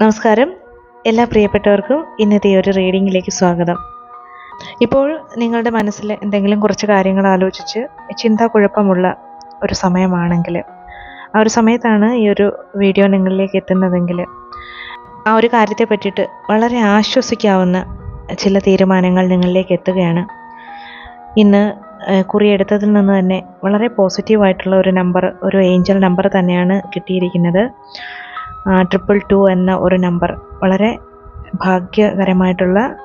നമസ്കാരം. എല്ലാ പ്രിയപ്പെട്ടവർക്കും ഇന്നത്തെ ഒരു റീഡിങ്ങിലേക്ക് സ്വാഗതം. ഇപ്പോൾ നിങ്ങളുടെ മനസ്സിൽ എന്തെങ്കിലും കുറച്ച് കാര്യങ്ങൾ ആലോചിച്ച് ചിന്താക്കുഴപ്പമുള്ള ഒരു സമയമാണെങ്കിൽ ആ ഒരു സമയത്താണ് ഈ ഒരു വീഡിയോ നിങ്ങളിലേക്ക് എത്തുന്നതെങ്കിൽ ആ ഒരു കാര്യത്തെ പറ്റിയിട്ട് വളരെ ആശ്വസിക്കാവുന്ന ചില തീരുമാനങ്ങൾ നിങ്ങളിലേക്ക് എത്തുകയാണ്. ഇന്ന് കുറിയെടുത്തതിൽ നിന്ന് തന്നെ വളരെ പോസിറ്റീവായിട്ടുള്ള ഒരു നമ്പർ ഒരു ഏഞ്ചൽ നമ്പർ തന്നെയാണ് കിട്ടിയിരിക്കുന്നത്. ട്രിപ്പിൾ ടു എന്ന ഒരു നമ്പർ വളരെ ഭാഗ്യകരമായിട്ടുള്ള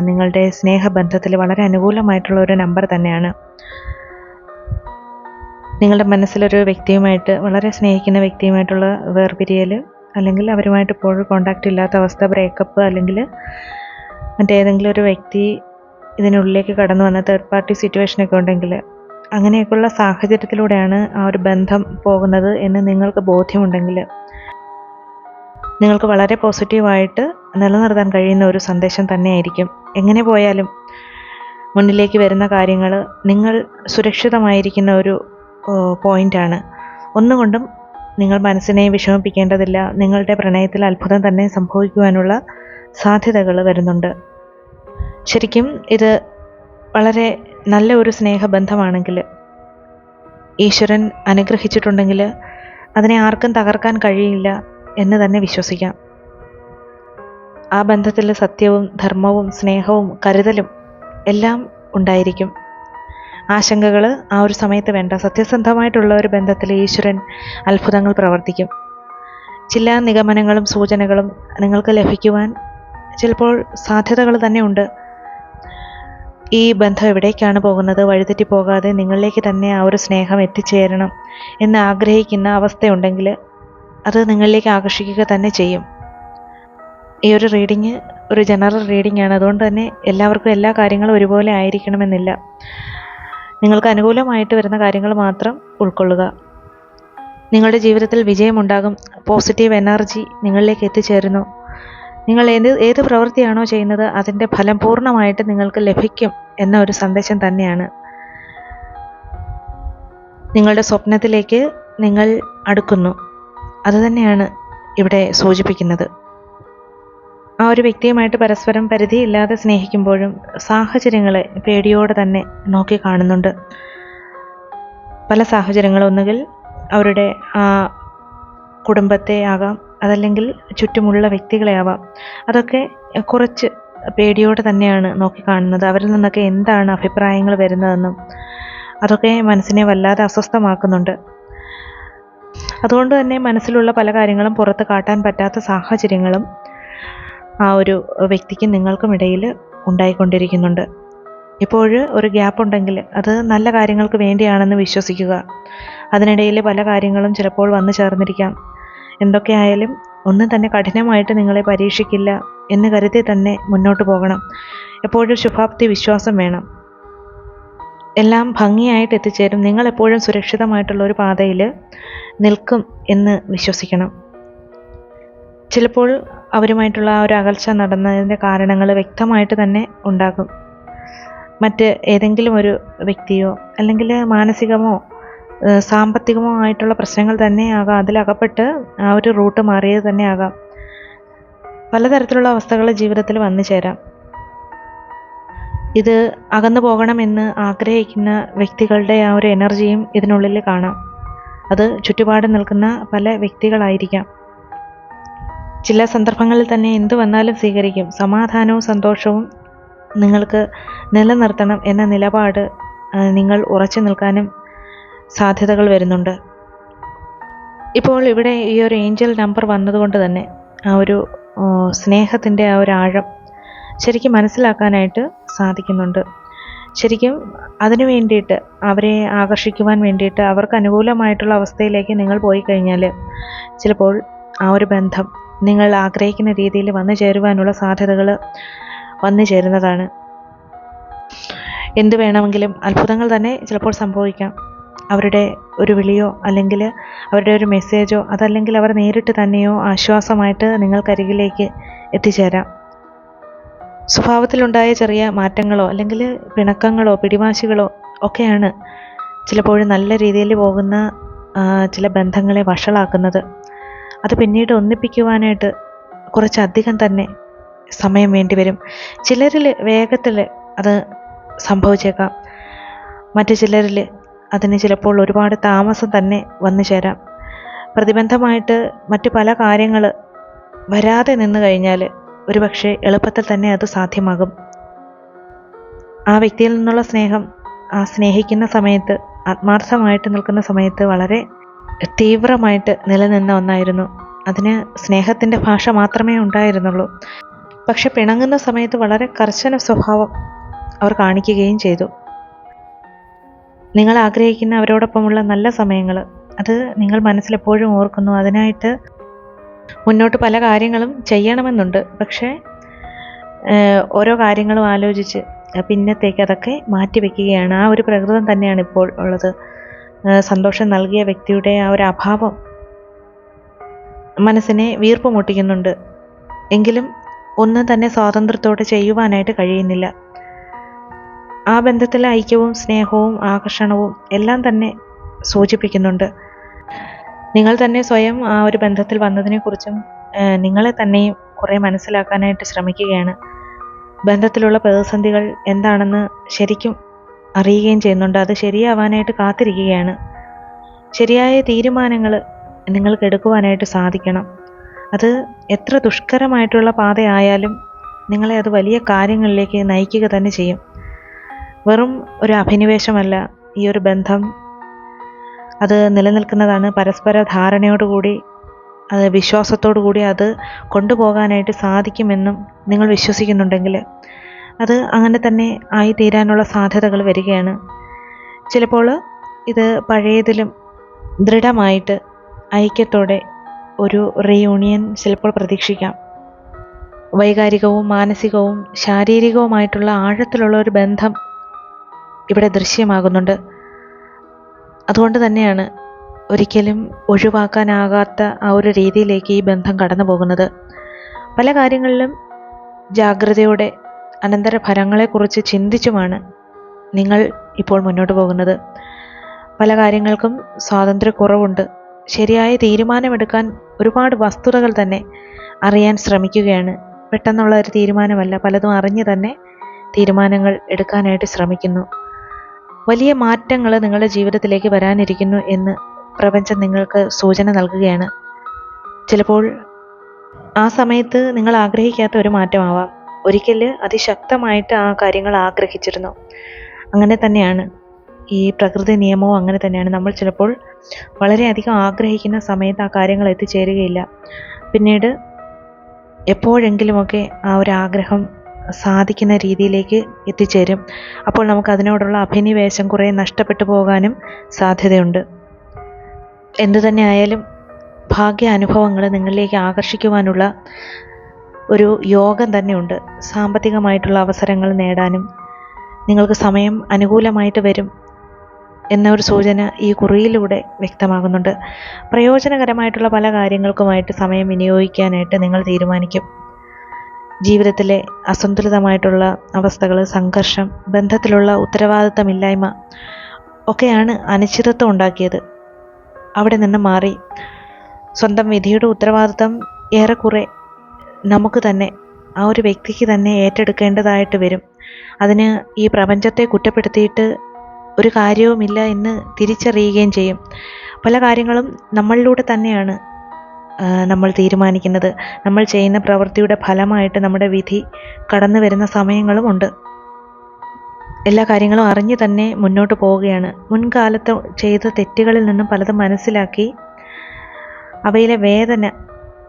നിങ്ങളുടെ സ്നേഹബന്ധത്തിൽ വളരെ അനുകൂലമായിട്ടുള്ള ഒരു നമ്പർ തന്നെയാണ്. നിങ്ങളുടെ മനസ്സിലൊരു വ്യക്തിയുമായിട്ട് വളരെ സ്നേഹിക്കുന്ന വ്യക്തിയുമായിട്ടുള്ള വേർപിരിയൽ അല്ലെങ്കിൽ അവരുമായിട്ട് ഇപ്പോഴും കോണ്ടാക്റ്റ് ഇല്ലാത്ത അവസ്ഥ ബ്രേക്കപ്പ് അല്ലെങ്കിൽ മറ്റേതെങ്കിലും ഒരു വ്യക്തി ഇതിനുള്ളിലേക്ക് കടന്നു വന്ന തേർഡ് പാർട്ടി സിറ്റുവേഷനൊക്കെ ഉണ്ടെങ്കിൽ അങ്ങനെയൊക്കെയുള്ള സാഹചര്യത്തിലൂടെയാണ് ആ ഒരു ബന്ധം പോകുന്നത് എന്ന് നിങ്ങൾക്ക് ബോധ്യമുണ്ടെങ്കിൽ നിങ്ങൾക്ക് വളരെ പോസിറ്റീവായിട്ട് നിലനിർത്താൻ കഴിയുന്ന ഒരു സന്ദേശം തന്നെയായിരിക്കും. എങ്ങനെ പോയാലും മുന്നിലേക്ക് വരുന്ന കാര്യങ്ങൾ നിങ്ങൾ സുരക്ഷിതമായിരിക്കുന്ന ഒരു പോയിന്റാണ് ഒന്നുകൊണ്ടും നിങ്ങൾ മനസ്സിനെ വിഷമിപ്പിക്കേണ്ടതില്ല. നിങ്ങളുടെ പ്രണയത്തിൽ അത്ഭുതം തന്നെ സംഭവിക്കുവാനുള്ള സാധ്യതകൾ വരുന്നുണ്ട്. ശരിക്കും ഇത് വളരെ നല്ല ഒരു സ്നേഹബന്ധമാണെങ്കിൽ ഈശ്വരൻ അനുഗ്രഹിച്ചിട്ടുണ്ടെങ്കിൽ അതിനെ ആർക്കും തകർക്കാൻ കഴിയില്ല. എന്ന് തന്നെ വിശ്വസിക്കാം. ആ ബന്ധത്തിൽ സത്യവും ധർമ്മവും സ്നേഹവും കരുതലും എല്ലാം ഉണ്ടായിരിക്കും. ആശങ്കകൾ ആ ഒരു സമയത്ത് വേണ്ട. സത്യസന്ധമായിട്ടുള്ള ഒരു ബന്ധത്തിൽ ഈശ്വരൻ അത്ഭുതങ്ങൾ പ്രവർത്തിക്കും. ചില നിഗമനങ്ങളും സൂചനകളും നിങ്ങൾക്ക് ലഭിക്കുവാൻ ചിലപ്പോൾ സാധ്യതകൾ തന്നെ ഉണ്ട്. ഈ ബന്ധം എവിടേക്കാണ് പോകുന്നത്? വഴിതെറ്റി പോകാതെ നിങ്ങളിലേക്ക് തന്നെ ആ ഒരു സ്നേഹം എത്തിച്ചേരണം എന്ന് ആഗ്രഹിക്കുന്ന അവസ്ഥയുണ്ടെങ്കിൽ അത് നിങ്ങളിലേക്ക് ആകർഷിക്കുക തന്നെ ചെയ്യും. ഈ ഒരു റീഡിങ് ഒരു ജനറൽ റീഡിംഗ് ആണ്. അതുകൊണ്ട് തന്നെ എല്ലാവർക്കും എല്ലാ കാര്യങ്ങളും ഒരുപോലെ ആയിരിക്കണമെന്നില്ല. നിങ്ങൾക്ക് അനുകൂലമായിട്ട് വരുന്ന കാര്യങ്ങൾ മാത്രം ഉൾക്കൊള്ളുക. നിങ്ങളുടെ ജീവിതത്തിൽ വിജയമുണ്ടാകും. പോസിറ്റീവ് എനർജി നിങ്ങളിലേക്ക് എത്തിച്ചേരുന്നു. നിങ്ങൾ ഏത് ഏത് പ്രവൃത്തിയാണോ ചെയ്യുന്നത് അതിന്റെ ഫലം പൂർണമായിട്ട് നിങ്ങൾക്ക് ലഭിക്കും എന്ന ഒരു സന്ദേശം തന്നെയാണ്. നിങ്ങളുടെ സ്വപ്നത്തിലേക്ക് നിങ്ങൾ അടുക്കുന്നു. അതുതന്നെയാണ് ഇവിടെ സൂചിപ്പിക്കുന്നത്. ആ ഒരു വ്യക്തിയുമായിട്ട് പരസ്പരം പരിധിയില്ലാതെ സ്നേഹിക്കുമ്പോഴും സാഹചര്യങ്ങളെ പേടിയോടെ തന്നെ നോക്കി കാണുന്നുണ്ട്. പല സാഹചര്യങ്ങളും ഒന്നുകിൽ അവരുടെ ആ കുടുംബത്തെ ആകാം അതല്ലെങ്കിൽ ചുറ്റുമുള്ള വ്യക്തികളെ ആവാം. അതൊക്കെ കുറച്ച് പേടിയോടെ തന്നെയാണ് നോക്കി കാണുന്നത്. അവരിൽ നിന്നൊക്കെ എന്താണ് അഭിപ്രായങ്ങൾ വരുന്നതെന്നും അതൊക്കെ മനസ്സിനെ വല്ലാതെ അസ്വസ്ഥമാക്കുന്നുണ്ട്. അതുകൊണ്ട് തന്നെ മനസ്സിലുള്ള പല കാര്യങ്ങളും പുറത്ത് കാട്ടാൻ പറ്റാത്ത സാഹചര്യങ്ങളും ആ ഒരു വ്യക്തിക്കും നിങ്ങൾക്കും ഇടയിൽ ഉണ്ടായിക്കൊണ്ടിരിക്കുന്നുണ്ട്. ഇപ്പോൾ ഒരു ഗ്യാപ്പ് ഉണ്ടെങ്കിൽ അത് നല്ല കാര്യങ്ങൾക്ക് വേണ്ടിയാണെന്ന് വിശ്വസിക്കുക. അതിനിടയിൽ പല കാര്യങ്ങളും ചിലപ്പോൾ വന്നു ചേർന്നിരിക്കാം. എന്തൊക്കെയായാലും ഒന്നും തന്നെ കഠിനമായിട്ട് നിങ്ങളെ പരീക്ഷിക്കില്ല എന്ന് കരുതി തന്നെ മുന്നോട്ട് പോകണം. എപ്പോഴും ശുഭാപ്തി വിശ്വാസം വേണം. എല്ലാം ഭംഗിയായിട്ട് എത്തിച്ചേരും. നിങ്ങൾ എപ്പോഴും സുരക്ഷിതമായിട്ടുള്ള ഒരു പാതയിൽ നിൽക്കും എന്ന് വിശ്വസിക്കണം. ചിലപ്പോൾ അവരുമായിട്ടുള്ള ആ ഒരു അകൽച്ച നടന്നതിന്റെ കാരണങ്ങൾ വ്യക്തമായിട്ട് തന്നെ ഉണ്ടാകും. മറ്റ് ഏതെങ്കിലും ഒരു വ്യക്തിയോ അല്ലെങ്കിൽ മാനസികമോ സാമ്പത്തികമോ ആയിട്ടുള്ള പ്രശ്നങ്ങൾ തന്നെ ആകാം. അതിലകപ്പെട്ട് ആ ഒരു റൂട്ട് മാറിയത് തന്നെ ആകാം. പലതരത്തിലുള്ള അവസ്ഥകൾ ജീവിതത്തിൽ വന്നു ചേരാം. ഇത് അകന്നു പോകണമെന്ന് ആഗ്രഹിക്കുന്ന വ്യക്തികളുടെ ആ ഒരു എനർജിയും ഇതിനുള്ളിൽ കാണാം. അത് ചുറ്റുപാട് നിൽക്കുന്ന പല വ്യക്തികളായിരിക്കാം. ചില സന്ദർഭങ്ങളിൽ തന്നെ എന്തു വന്നാലും സ്വീകരിക്കും. സമാധാനവും സന്തോഷവും നിങ്ങൾക്ക് നിലനിർത്തണം എന്ന നിലപാട് നിങ്ങൾ ഉറച്ചു നിൽക്കാനും സാധ്യതകൾ വരുന്നുണ്ട്. ഇപ്പോൾ ഇവിടെ ഈ ഒരു ഏഞ്ചൽ നമ്പർ വന്നതുകൊണ്ട് തന്നെ ആ ഒരു സ്നേഹത്തിന്റെ ആ ഒരു ആഴം ശരിക്കും മനസ്സിലാക്കാനായിട്ട് സാധിക്കുന്നുണ്ട്. ശരിക്കും അതിനു വേണ്ടിയിട്ട് അവരെ ആകർഷിക്കുവാൻ വേണ്ടിയിട്ട് അവർക്ക് അനുകൂലമായിട്ടുള്ള അവസ്ഥയിലേക്ക് നിങ്ങൾ പോയി കഴിഞ്ഞാൽ ചിലപ്പോൾ ആ ഒരു ബന്ധം നിങ്ങൾ ആഗ്രഹിക്കുന്ന രീതിയിൽ വന്നു ചേരുവാനുള്ള സാധ്യതകൾ വന്നു ചേരുന്നതാണ്. എന്ത് വേണമെങ്കിലും അത്ഭുതങ്ങൾ തന്നെ ചിലപ്പോൾ സംഭവിക്കാം. അവരുടെ ഒരു വിളിയോ അല്ലെങ്കിൽ അവരുടെ ഒരു മെസ്സേജോ അതല്ലെങ്കിൽ അവർ നേരിട്ട് തന്നെയോ ആശ്വാസമായിട്ട് നിങ്ങൾക്കരികിലേക്ക് എത്തിച്ചേരാം. സ്വഭാവത്തിലുണ്ടായ ചെറിയ മാറ്റങ്ങളോ അല്ലെങ്കിൽ പിണക്കങ്ങളോ പിടിവാശികളോ ഒക്കെയാണ് ചിലപ്പോഴും നല്ല രീതിയിൽ പോകുന്ന ചില ബന്ധങ്ങളെ വഷളാക്കുന്നത്. അത് പിന്നീട് ഒന്നിപ്പിക്കുവാനായിട്ട് കുറച്ചധികം തന്നെ സമയം വേണ്ടിവരും ചിലരിൽ വേഗത്തിൽ അത് സംഭവിച്ചേക്കാം. മറ്റു ചിലരിൽ അതിന് ചിലപ്പോൾ ഒരുപാട് താമസം തന്നെ വന്നു ചേരാം. പ്രതിബന്ധമായിട്ട് മറ്റു പല കാര്യങ്ങൾ വരാതെ നിന്നു കഴിഞ്ഞാൽ ഒരുപക്ഷെ എളുപ്പത്തിൽ തന്നെ അത് സാധ്യമാകും. ആ വ്യക്തിയിൽ നിന്നുള്ള സ്നേഹം ആ സ്നേഹിക്കുന്ന സമയത്ത് ആത്മാർത്ഥമായിട്ട് നിൽക്കുന്ന സമയത്ത് വളരെ തീവ്രമായിട്ട് നിലനിന്ന ഒന്നായിരുന്നു. അതിന് സ്നേഹത്തിന്റെ ഭാഷ മാത്രമേ ഉണ്ടായിരുന്നുള്ളൂ. പക്ഷെ പിണങ്ങുന്ന സമയത്ത് വളരെ കർശന സ്വഭാവം അവർ കാണിക്കുകയും ചെയ്തു. നിങ്ങൾ ആഗ്രഹിക്കുന്ന അവരോടൊപ്പമുള്ള നല്ല സമയങ്ങൾ അത് നിങ്ങൾ മനസ്സിലെപ്പോഴും ഓർക്കുന്നു. അതിനായിട്ട് മുന്നോട്ട് പല കാര്യങ്ങളും ചെയ്യണമെന്നുണ്ട്. പക്ഷേ ഓരോ കാര്യങ്ങളും ആലോചിച്ച് പിന്നത്തേക്ക് അതൊക്കെ മാറ്റി വെക്കുകയാണ്. ആ ഒരു പ്രകൃതം തന്നെയാണ് ഇപ്പോൾ ഉള്ളത്. സന്തോഷം നൽകിയ വ്യക്തിയുടെ ആ ഒരു അഭാവം മനസ്സിനെ വീർപ്പ് മുട്ടിക്കുന്നുണ്ട്. എങ്കിലും ഒന്നും തന്നെ സ്വാതന്ത്ര്യത്തോടെ ചെയ്യുവാനായിട്ട് കഴിയുന്നില്ല. ആ ബന്ധത്തിലെ ഐക്യവും സ്നേഹവും ആകർഷണവും എല്ലാം തന്നെ സൂചിപ്പിക്കുന്നുണ്ട്. നിങ്ങൾ തന്നെ സ്വയം ആ ഒരു ബന്ധത്തിൽ വന്നതിനെക്കുറിച്ചും കുറിച്ചും നിങ്ങളെ തന്നെയും കുറേ മനസ്സിലാക്കാനായിട്ട് ശ്രമിക്കുകയാണ്. ബന്ധത്തിലുള്ള പ്രതിസന്ധികൾ എന്താണെന്ന് ശരിക്കും അറിയുകയും ചെയ്യുന്നുണ്ട്. അത് ശരിയാവാനായിട്ട് കാത്തിരിക്കുകയാണ്. ശരിയായ തീരുമാനങ്ങൾ നിങ്ങൾക്ക് എടുക്കുവാനായിട്ട് സാധിക്കണം. അത് എത്ര ദുഷ്കരമായിട്ടുള്ള പാതയായാലും നിങ്ങളെ അത് വലിയ കാര്യങ്ങളിലേക്ക് നയിക്കുക തന്നെ ചെയ്യും. വെറും ഒരു അഭിനിവേശമല്ല ഈ ഒരു ബന്ധം അത് നിലനിൽക്കുന്നതാണ്. പരസ്പര ധാരണയോടുകൂടി അത് വിശ്വാസത്തോടു കൂടി അത് കൊണ്ടുപോകാനായിട്ട് സാധിക്കുമെന്നും നിങ്ങൾ വിശ്വസിക്കുന്നുണ്ടെങ്കിൽ അത് അങ്ങനെ തന്നെ ആയി തീരാനുള്ള സാധ്യതകൾ വരികയാണ്. ചിലപ്പോൾ ഇത് പഴയതിലും ദൃഢമായിട്ട് ഐക്യത്തോടെ ഒരു റീയൂണിയൻ ചിലപ്പോൾ പ്രതീക്ഷിക്കാം. വൈകാരികവും മാനസികവും ശാരീരികവുമായിട്ടുള്ള ആഴത്തിലുള്ള ഒരു ബന്ധം ഇവിടെ ദൃശ്യമാകുന്നുണ്ട്. അതുകൊണ്ട് തന്നെയാണ് ഒരിക്കലും ഒഴിവാക്കാനാകാത്ത ആ ഒരു രീതിയിലേക്ക് ഈ ബന്ധം കടന്നു പോകുന്നത്. പല കാര്യങ്ങളിലും ജാഗ്രതയോടെ അനന്തര ഫലങ്ങളെക്കുറിച്ച് ചിന്തിച്ചുമാണ് നിങ്ങൾ ഇപ്പോൾ മുന്നോട്ട് പോകുന്നത്. പല കാര്യങ്ങൾക്കും സ്വാതന്ത്ര്യക്കുറവുണ്ട്. ശരിയായ തീരുമാനമെടുക്കാൻ ഒരുപാട് വസ്തുതകൾ തന്നെ അറിയാൻ ശ്രമിക്കുകയാണ്. പെട്ടെന്നുള്ള ഒരു തീരുമാനമല്ല പലതും അറിഞ്ഞ് തന്നെ തീരുമാനങ്ങൾ എടുക്കാനായിട്ട് ശ്രമിക്കുന്നു. വലിയ മാറ്റങ്ങൾ നിങ്ങളുടെ ജീവിതത്തിലേക്ക് വരാനിരിക്കുന്നു എന്ന് പ്രപഞ്ചം നിങ്ങൾക്ക് സൂചന നൽകുകയാണ്. ചിലപ്പോൾ ആ സമയത്ത് നിങ്ങൾ ആഗ്രഹിക്കാത്ത ഒരു മാറ്റമാവാം. ഒരിക്കൽ അതിശക്തമായിട്ട് ആ കാര്യങ്ങൾ ആഗ്രഹിച്ചിരുന്നു. അങ്ങനെ തന്നെയാണ്. ഈ പ്രകൃതി നിയമവും അങ്ങനെ തന്നെയാണ്. നമ്മൾ ചിലപ്പോൾ വളരെയധികം ആഗ്രഹിക്കുന്ന സമയത്ത് ആ കാര്യങ്ങൾ എത്തിച്ചേരുകയില്ല. പിന്നീട് എപ്പോഴെങ്കിലുമൊക്കെ ആ ഒരു ആഗ്രഹം സാധിക്കുന്ന രീതിയിലേക്ക് എത്തിച്ചേരും. അപ്പോൾ നമുക്ക് അതിനോടുള്ള അഭിനിവേശം കുറേ നഷ്ടപ്പെട്ടു പോകാനും സാധ്യതയുണ്ട്. എന്തു തന്നെ ആയാലും ഭാഗ്യ അനുഭവങ്ങൾ നിങ്ങളിലേക്ക് ആകർഷിക്കുവാനുള്ള ഒരു യോഗം തന്നെയുണ്ട്. സാമ്പത്തികമായിട്ടുള്ള അവസരങ്ങൾ നേടാനും നിങ്ങൾക്ക് സമയം അനുകൂലമായിട്ട് വരും എന്നൊരു സൂചന ഈ കുറിയിലൂടെ വ്യക്തമാകുന്നുണ്ട്. പ്രയോജനകരമായിട്ടുള്ള പല കാര്യങ്ങൾക്കുമായിട്ട് സമയം വിനിയോഗിക്കാനായിട്ട് നിങ്ങൾ തീരുമാനിക്കും. ജീവിതത്തിലെ അസന്തുലിതമായിട്ടുള്ള അവസ്ഥകൾ സംഘർഷം ബന്ധത്തിലുള്ള ഉത്തരവാദിത്തമില്ലായ്മ ഒക്കെയാണ് അനിശ്ചിതത്വം ഉണ്ടാക്കിയത്. അവിടെ നിന്ന് മാറി. സ്വന്തം വിധിയുടെ ഉത്തരവാദിത്തം ഏറെക്കുറെ നമുക്ക് തന്നെ ആ ഒരു വ്യക്തിക്ക് തന്നെ ഏറ്റെടുക്കേണ്ടതായിട്ട് വരും. അതിന് ഈ പ്രപഞ്ചത്തെ കുറ്റപ്പെടുത്തിയിട്ട് ഒരു കാര്യവുമില്ല എന്ന് തിരിച്ചറിയുകയും ചെയ്യും. പല കാര്യങ്ങളും നമ്മളിലൂടെ തന്നെയാണ് നമ്മൾ തീരുമാനിക്കുന്നത്. നമ്മൾ ചെയ്യുന്ന പ്രവൃത്തിയുടെ ഫലമായിട്ട് നമ്മുടെ വിധി കടന്നു വരുന്ന സമയങ്ങളും ഉണ്ട്. എല്ലാ കാര്യങ്ങളും അറിഞ്ഞു തന്നെ മുന്നോട്ട് പോവുകയാണ്. മുൻകാലത്ത് ചെയ്ത തെറ്റുകളിൽ നിന്നും പലതും മനസ്സിലാക്കി അവയിലെ വേദന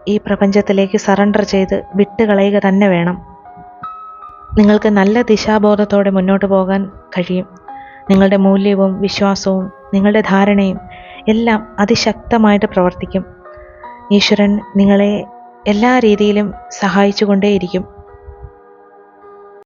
ഈ പ്രപഞ്ചത്തിലേക്ക് സറണ്ടർ ചെയ്ത് വിട്ടുകളയുക തന്നെ വേണം. നിങ്ങൾക്ക് നല്ല ദിശാബോധത്തോടെ മുന്നോട്ട് പോകാൻ കഴിയും. നിങ്ങളുടെ മൂല്യവും വിശ്വാസവും നിങ്ങളുടെ ധാരണയും എല്ലാം അതിശക്തമായിട്ട് പ്രവർത്തിക്കും. ഈശ്വരൻ നിങ്ങളെ എല്ലാ രീതിയിലും സഹായിച്ചുകൊണ്ടേയിരിക്കും.